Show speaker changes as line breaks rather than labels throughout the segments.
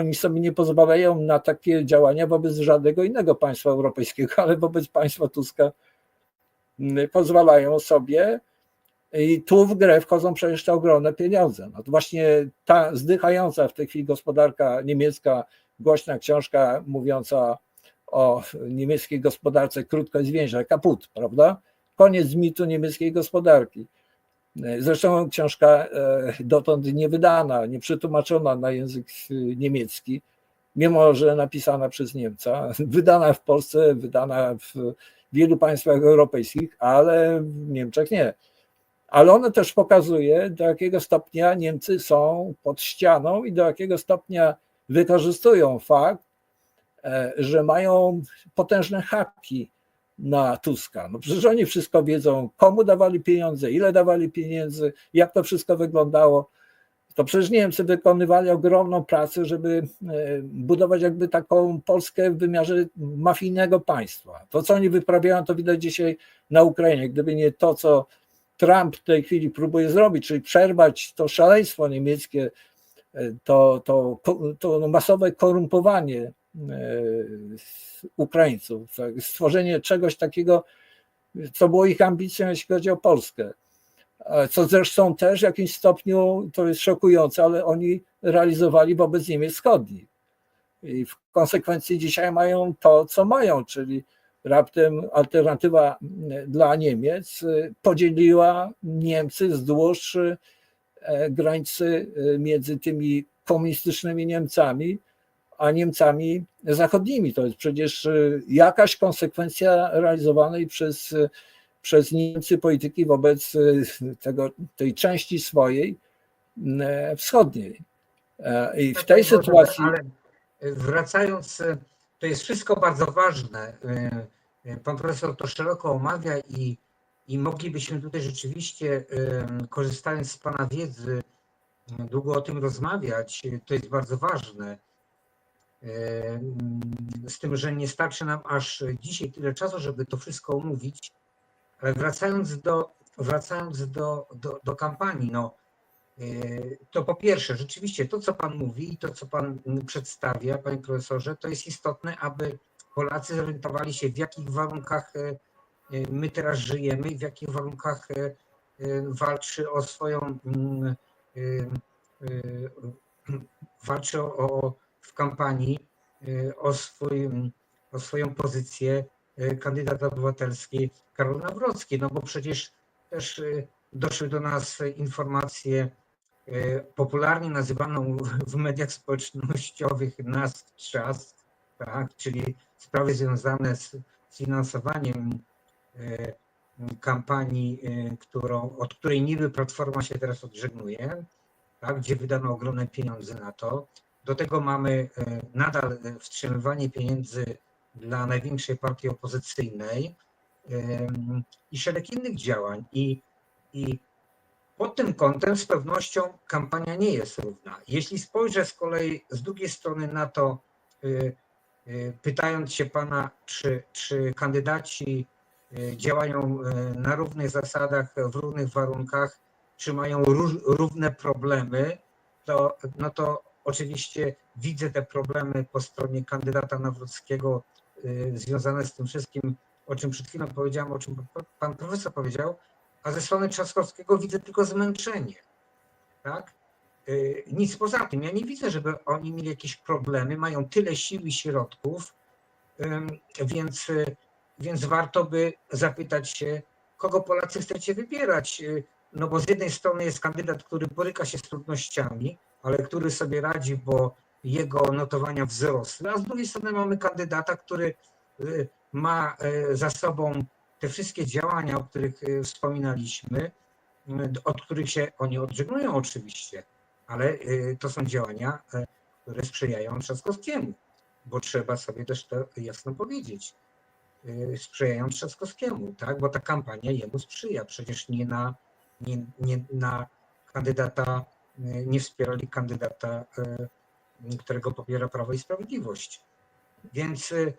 oni sobie nie pozwalają na takie działania wobec żadnego innego państwa europejskiego, ale wobec państwa Tuska mm, pozwalają sobie. I tu w grę wchodzą przecież te ogromne pieniądze. No to właśnie ta zdychająca w tej chwili gospodarka niemiecka, głośna książka mówiąca o niemieckiej gospodarce krótko i zwięźle, kaput, prawda? Koniec mitu niemieckiej gospodarki. Zresztą książka e, dotąd nie wydana, nie przetłumaczona na język e, niemiecki, mimo że napisana przez Niemca, wydana w Polsce, wydana w wielu państwach europejskich, ale w Niemczech nie. Ale ona też pokazuje, do jakiego stopnia Niemcy są pod ścianą i do jakiego stopnia wykorzystują fakt, e, że mają potężne haki na Tuska. No przecież oni wszystko wiedzą, komu dawali pieniądze, ile dawali pieniędzy, jak to wszystko wyglądało. To przecież Niemcy wykonywali ogromną pracę, żeby e, budować jakby taką Polskę w wymiarze mafijnego państwa. To, co oni wyprawiają, to widać dzisiaj na Ukrainie. Gdyby nie to, co Trump w tej chwili próbuje zrobić, czyli przerwać to szaleństwo niemieckie, e, to, to, to masowe korumpowanie Ukraińców, tak, stworzenie czegoś takiego, co było ich ambicją, jeśli chodzi o Polskę. Co zresztą też w jakimś stopniu, to jest szokujące, ale oni realizowali wobec Niemiec Wschodnich. I w konsekwencji dzisiaj mają to, co mają, czyli raptem alternatywa dla Niemiec podzieliła Niemcy wzdłuż e, granicy e, między tymi komunistycznymi Niemcami a Niemcami zachodnimi. To jest przecież y, jakaś konsekwencja realizowanej przez, y, przez Niemcy polityki wobec y, tego, tej części swojej wschodniej. E, I w tej sytuacji. Ale
wracając, to jest wszystko bardzo ważne. Pan profesor to szeroko omawia i, i moglibyśmy tutaj rzeczywiście, korzystając z Pana wiedzy, długo o tym rozmawiać. To jest bardzo ważne z tym, że nie starczy nam aż dzisiaj tyle czasu, żeby to wszystko omówić. Ale wracając do, wracając do, do, do kampanii, no, e, to po pierwsze, rzeczywiście to, co Pan mówi i to, co Pan przedstawia, Panie Profesorze, to jest istotne, aby Polacy zorientowali się, w jakich warunkach e, my teraz żyjemy i w jakich warunkach e, walczy o swoją walczy o, w kampanii y, o, swój, o swoją pozycję y, kandydat obywatelski Karol Nawrocki, no bo przecież też y, doszły do nas informacje popularnie nazywaną w mediach społecznościowych nas czas, tak, czyli sprawy związane z finansowaniem kampanii, którą, od której niby Platforma się teraz odżegnuje, tak, gdzie wydano ogromne pieniądze na to. Do tego mamy e, nadal e, wstrzymywanie pieniędzy dla największej partii opozycyjnej i szereg innych działań. I, i pod tym kątem z pewnością kampania nie jest równa. Jeśli spojrzę z kolei z drugiej strony na to, e, pytając się pana, czy, czy kandydaci działają na równych zasadach, w równych warunkach, czy mają równe problemy, to, no to Oczywiście widzę te problemy po stronie kandydata Nawrockiego y, związane z tym wszystkim, o czym przed chwilą powiedziałem, o czym pan profesor powiedział, a ze strony Trzaskowskiego widzę tylko zmęczenie. Tak? Y, nic poza tym. Ja nie widzę, żeby oni mieli jakieś problemy, mają tyle sił i środków, więc, y, więc warto by zapytać się, kogo Polacy chcecie wybierać. No bo z jednej strony jest kandydat, który boryka się z trudnościami, ale który sobie radzi, bo jego notowania wzrosły, a z drugiej strony mamy kandydata, który y, ma y, za sobą te wszystkie działania, o których y, wspominaliśmy, od których się oni odżegnują oczywiście, ale to są działania, które sprzyjają Trzaskowskiemu, bo trzeba sobie też to jasno powiedzieć. Sprzyjają Trzaskowskiemu, tak? bo ta kampania jemu sprzyja, przecież nie na, nie, nie na kandydata nie wspierali kandydata, e, którego popiera Prawo i Sprawiedliwość. Więc e,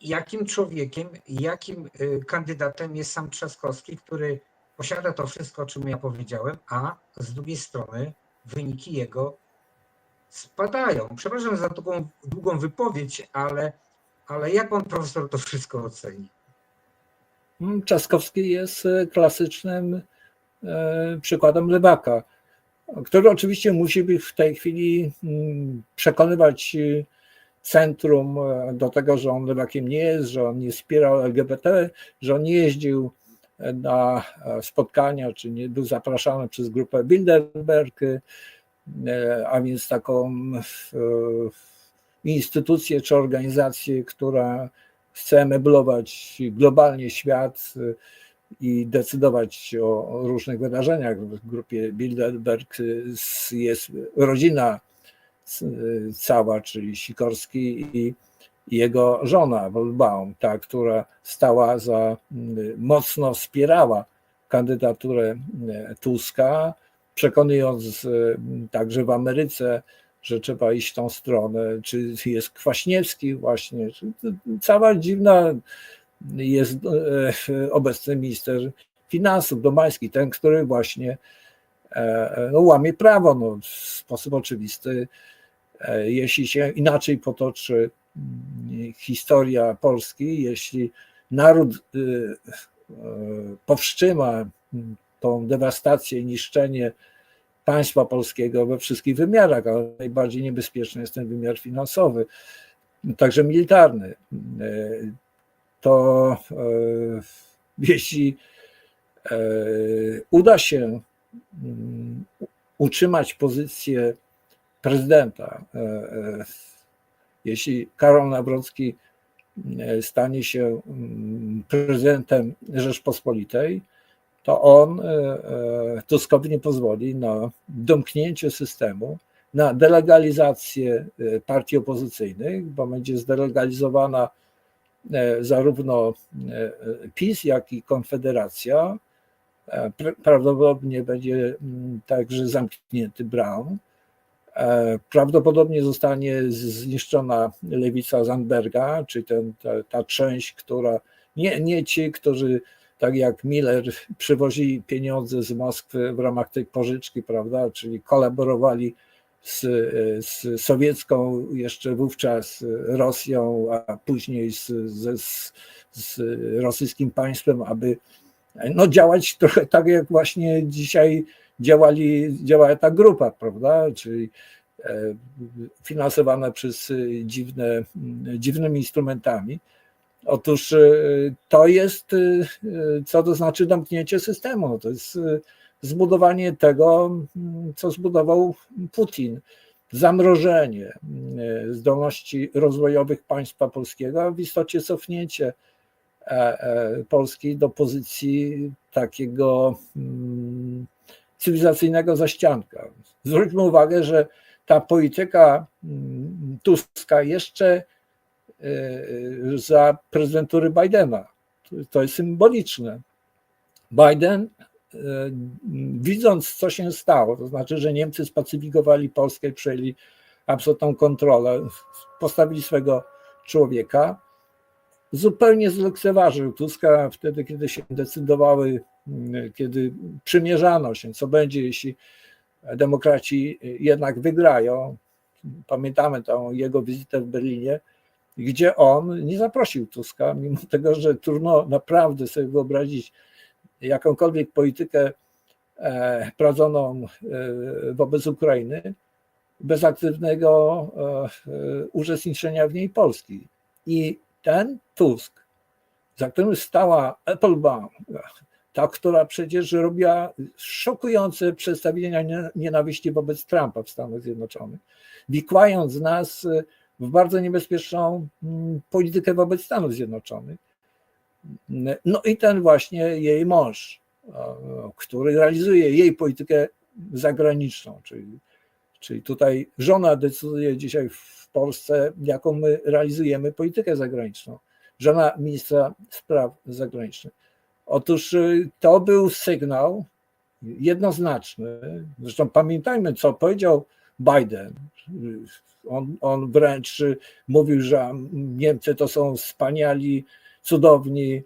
jakim człowiekiem, jakim e, kandydatem jest sam Trzaskowski, który posiada to wszystko, o czym ja powiedziałem, a z drugiej strony wyniki jego spadają. Przepraszam za taką długą wypowiedź, ale, ale jak pan profesor to wszystko oceni?
Trzaskowski jest klasycznym przykładem lewaka, który oczywiście musi być w tej chwili mm, przekonywać e, centrum e, do tego, że on lewakiem nie jest, że on nie wspierał LGBT, że on nie jeździł na e, spotkania, czy nie był zapraszany przez grupę Bilderberg, e, a więc taką e, instytucję czy organizację, która chce meblować globalnie świat e, i decydować o różnych wydarzeniach. W grupie Bilderberg jest rodzina cała, czyli Sikorski i jego żona Wolbaum, ta, która stała za, mocno wspierała kandydaturę Tuska, przekonując także w Ameryce, że trzeba iść w tą stronę, czy jest Kwaśniewski właśnie, cała dziwna jest e, obecny minister finansów Domański, ten, który właśnie e, no, łamie prawo no, w sposób oczywisty. E, Jeśli się inaczej potoczy mm, historia Polski, jeśli naród y, y, powstrzyma mm, tą dewastację i niszczenie państwa polskiego we wszystkich wymiarach, ale najbardziej niebezpieczny jest ten wymiar finansowy, także militarny, y, to y, jeśli y, uda się mm, utrzymać pozycję prezydenta, e, e, jeśli Karol Nawrocki e, stanie się mm, prezydentem Rzeczpospolitej, to on e, e, Tuskowi nie pozwoli na domknięcie systemu, na delegalizację e, partii opozycyjnych, bo będzie zdelegalizowana e, zarówno e, PiS, jak i Konfederacja. E, pra- Prawdopodobnie będzie mm, także zamknięty Brown. E, Prawdopodobnie zostanie zniszczona lewica Zandberga, czy ten, ta, ta część, która nie, nie ci, którzy tak jak Miller przywozili pieniądze z Moskwy w ramach tej pożyczki, prawda, czyli kolaborowali z, z sowiecką jeszcze wówczas Rosją, a później z, z, z, rosyjskim państwem, aby no, działać trochę tak, jak właśnie dzisiaj działali, działała ta grupa, prawda? Czyli e, finansowana przez dziwne, dziwnymi instrumentami. Otóż e, to jest, e, co to znaczy domknięcie systemu. No To jest zbudowanie tego, co zbudował Putin. Zamrożenie m, zdolności rozwojowych państwa polskiego, a w istocie cofnięcie e, e, Polski do pozycji takiego mm, cywilizacyjnego zaścianka. Zwróćmy uwagę, że ta polityka mm, Tuska jeszcze za prezydentury Bidena, to- jest symboliczne. Biden, widząc co się stało, to znaczy, że Niemcy spacyfikowali Polskę i przejęli absolutną kontrolę, postawili swego człowieka, zupełnie zlekceważył Tuska wtedy, kiedy się decydowały, mm, kiedy przymierzano się, co będzie, jeśli demokraci jednak wygrają. Pamiętamy tą jego wizytę w Berlinie, gdzie on nie zaprosił Tuska, mimo tego, że trudno naprawdę sobie wyobrazić jakąkolwiek politykę e, prowadzoną e, wobec Ukrainy bez aktywnego e, uczestniczenia w niej Polski. I ten Tusk, za którym stała Applebaum, ta, która przecież robiła szokujące przedstawienia nie- nienawiści wobec Trumpa w Stanach Zjednoczonych, wikłając nas w bardzo niebezpieczną mm, politykę wobec Stanów Zjednoczonych. No i ten właśnie jej mąż, e, który realizuje jej politykę zagraniczną, czyli, czyli tutaj żona decyduje dzisiaj w Polsce, jaką my realizujemy politykę zagraniczną. Żona ministra spraw zagranicznych. Otóż y, to był sygnał jednoznaczny. Zresztą pamiętajmy, co powiedział Biden. On, on wręcz mówił, że Niemcy to są wspaniali, cudowni,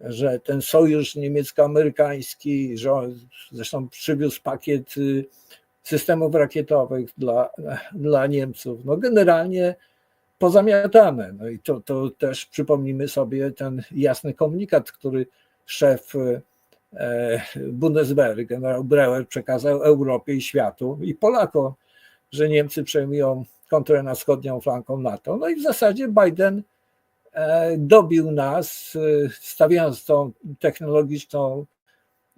że ten sojusz niemiecko-amerykański, że on zresztą przywiózł pakiet y, systemów rakietowych dla, dla Niemców. No generalnie pozamiatane. No i to, to też przypomnimy sobie ten jasny komunikat, który szef e, Bundeswehry, generał Breuer przekazał Europie i światu i Polakom, że Niemcy przejmują kontrolę nad wschodnią flanką NATO. No i w zasadzie Biden dobił nas, e, stawiając tą technologiczną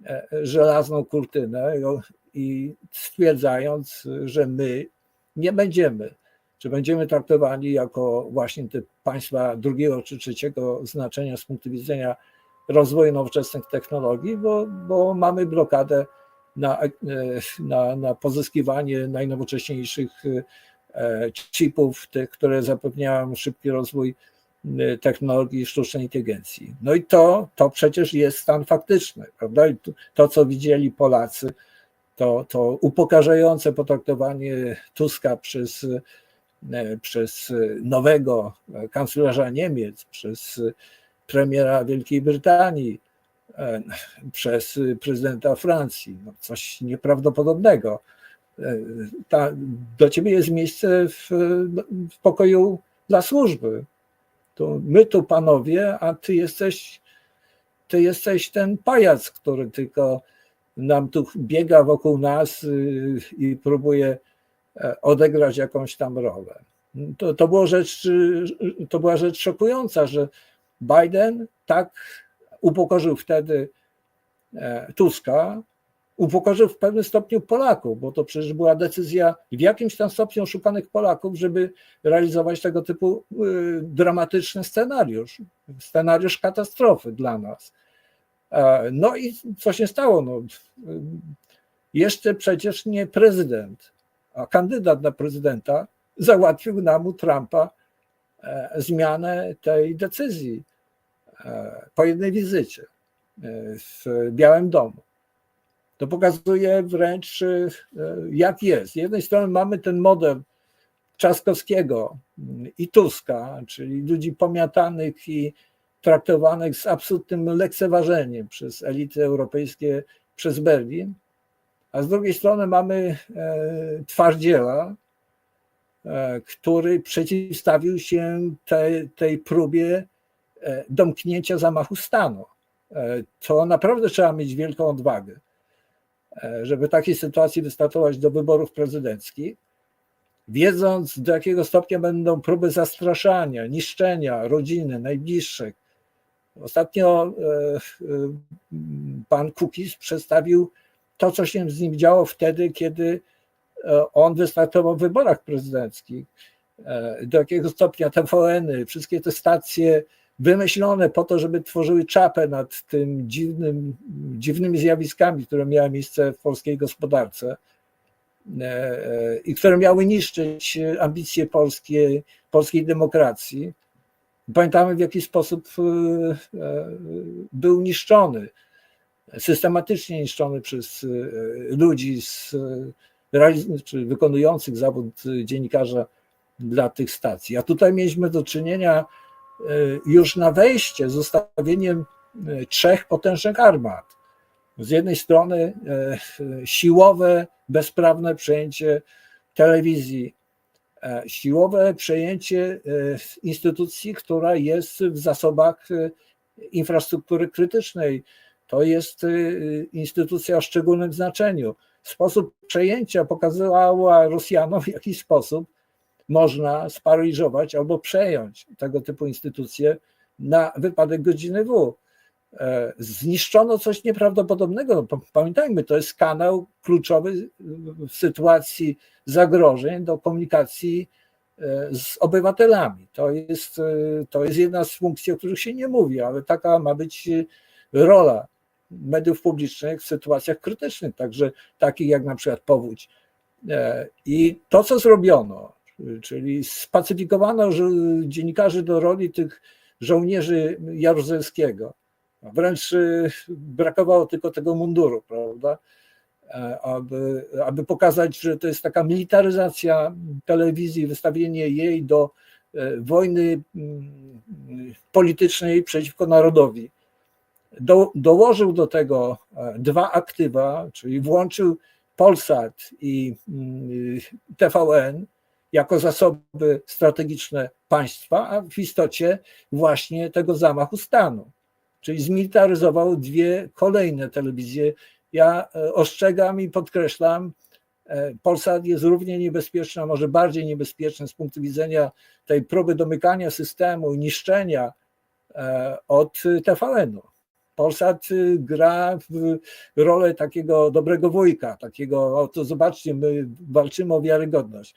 e, żelazną kurtynę i stwierdzając, że my nie będziemy, czy będziemy traktowani jako właśnie te państwa drugiego czy trzeciego znaczenia z punktu widzenia rozwoju nowoczesnych technologii, bo, bo mamy blokadę na, na, na pozyskiwanie najnowocześniejszych chipów, tych, które zapewniają szybki rozwój technologii sztucznej inteligencji. No i to, to przecież jest stan faktyczny, prawda? I to, co widzieli Polacy, to, to upokarzające potraktowanie Tuska przez, przez nowego kanclerza Niemiec, przez premiera Wielkiej Brytanii, przez prezydenta Francji. No coś nieprawdopodobnego. Ta, do ciebie jest miejsce w, w pokoju dla służby. To my tu panowie, a ty jesteś, ty jesteś ten pajac, który tylko nam tu biega wokół nas i próbuje odegrać jakąś tam rolę. To, to, było rzecz, to była rzecz szokująca, że Biden tak upokorzył wtedy Tuska, upokorzył w pewnym stopniu Polaków, bo to przecież była decyzja w jakimś tam stopniu oszukanych Polaków, żeby realizować tego typu dramatyczny scenariusz, scenariusz katastrofy dla nas. No i co się stało? No, jeszcze przecież nie prezydent, a kandydat na prezydenta załatwił nam u Trumpa zmianę tej decyzji po jednej wizycie w Białym Domu. To pokazuje wręcz, jak jest. Z jednej strony mamy ten model Trzaskowskiego i Tuska, czyli ludzi pomiatanych i traktowanych z absolutnym lekceważeniem przez elity europejskie, przez Berlin, a z drugiej strony mamy twardziela, który przeciwstawił się tej, tej próbie domknięcia zamachu stanu. To naprawdę trzeba mieć wielką odwagę, żeby w takiej sytuacji wystartować do wyborów prezydenckich, wiedząc do jakiego stopnia będą próby zastraszania, niszczenia rodziny, najbliższych. Ostatnio pan Kukis przedstawił to, co się z nim działo wtedy, kiedy on wystartował w wyborach prezydenckich. Do jakiego stopnia TVN-y, wszystkie te stacje wymyślone po to, żeby tworzyły czapę nad tym dziwnym, dziwnymi zjawiskami, które miały miejsce w polskiej gospodarce i które miały niszczyć ambicje polskie, polskiej demokracji. Pamiętamy, w jaki sposób był niszczony, systematycznie niszczony przez ludzi z, czy wykonujących zawód dziennikarza dla tych stacji. A tutaj mieliśmy do czynienia już na wejście z ustawieniem trzech potężnych armat. Z jednej strony siłowe, bezprawne przejęcie telewizji, siłowe przejęcie instytucji, która jest w zasobach infrastruktury krytycznej. To jest instytucja o szczególnym znaczeniu. Sposób przejęcia pokazywała Rosjanom, w jaki sposób można sparaliżować albo przejąć tego typu instytucje na wypadek godziny W. Zniszczono coś nieprawdopodobnego. Pamiętajmy, to jest kanał kluczowy w sytuacji zagrożeń do komunikacji z obywatelami. To jest, to jest jedna z funkcji, o których się nie mówi, ale taka ma być rola mediów publicznych w sytuacjach krytycznych, także takich jak na przykład powódź. I to, co zrobiono, czyli spacyfikowano dziennikarzy do roli tych żołnierzy Jaruzelskiego. Wręcz brakowało tylko tego munduru, prawda? Aby, aby pokazać, że to jest taka militaryzacja telewizji, wystawienie jej do wojny politycznej przeciwko narodowi. Do, dołożył do tego dwa aktywa, czyli włączył Polsat i mm, TVN jako zasoby strategiczne państwa, a w istocie właśnie tego zamachu stanu. Czyli zmilitaryzował dwie kolejne telewizje. Ja e, ostrzegam i podkreślam, e, Polsat jest równie niebezpieczny, a może bardziej niebezpieczny z punktu widzenia tej próby domykania systemu niszczenia e, od TVN-u. Polsat y, gra w rolę takiego dobrego wujka, takiego, o to zobaczcie, my walczymy o wiarygodność.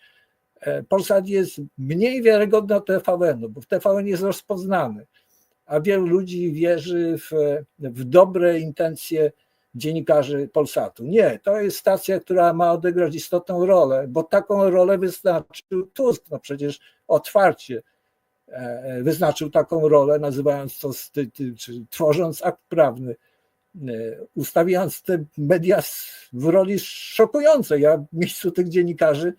E, Polsat jest mniej wiarygodny od TVN-u, bo TVN jest rozpoznany, a wielu ludzi wierzy w, w dobre intencje dziennikarzy Polsatu. Nie, to jest stacja, która ma odegrać istotną rolę, bo taką rolę wyznaczył Tusk, no przecież otwarcie e, wyznaczył taką rolę, nazywając to, czy tworząc akt prawny, e, ustawiając te media w roli szokującej. Ja w miejscu tych dziennikarzy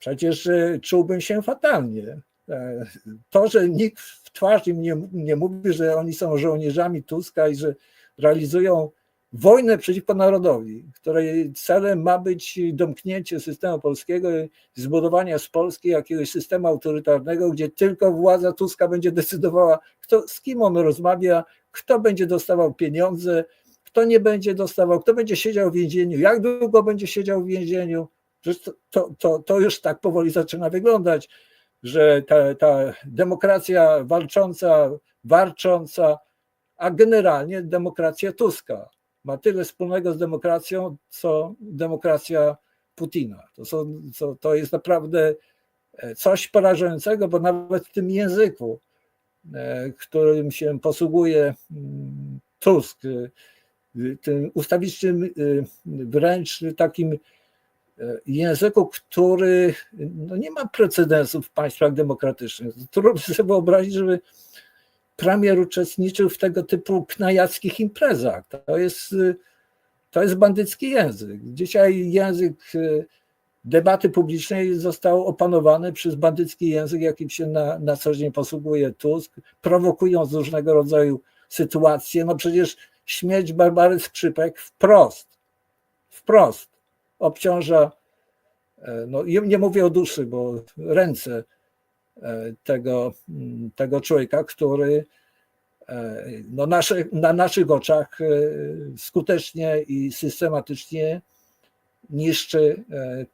przecież e, czułbym się fatalnie. E, To, że nikt w twarz im nie, nie mówi, że oni są żołnierzami Tuska i że realizują wojnę przeciwko narodowi, której celem ma być domknięcie systemu polskiego i zbudowania z Polski jakiegoś systemu autorytarnego, gdzie tylko władza Tuska będzie decydowała, kto, z kim on rozmawia, kto będzie dostawał pieniądze, kto nie będzie dostawał, kto będzie siedział w więzieniu, jak długo będzie siedział w więzieniu. To, to, to, już tak powoli zaczyna wyglądać, że ta, ta demokracja walcząca, warcząca, a generalnie demokracja Tuska ma tyle wspólnego z demokracją, co demokracja Putina. To, są, to, to jest naprawdę e, coś porażającego, bo nawet w tym języku, e, którym się posługuje mm, Tusk, e, tym ustawicznym, wręcz takim języku, który no nie ma precedensów w państwach demokratycznych. Trudno sobie wyobrazić, żeby premier uczestniczył w tego typu knajackich imprezach. To jest, y, to jest bandycki język. Dzisiaj język y, debaty publicznej został opanowany przez bandycki język, jakim się na, na co dzień posługuje Tusk, prowokując różnego rodzaju sytuacje. No przecież śmierć Barbary Skrzypek wprost, wprost obciąża, e, no nie mówię o duszy, bo ręce e, tego, mm, tego człowieka, który e, no nasze, na naszych oczach skutecznie i systematycznie niszczy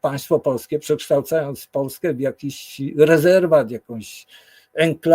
państwo polskie, przekształcając Polskę w jakiś rezerwat, jakąś enklawę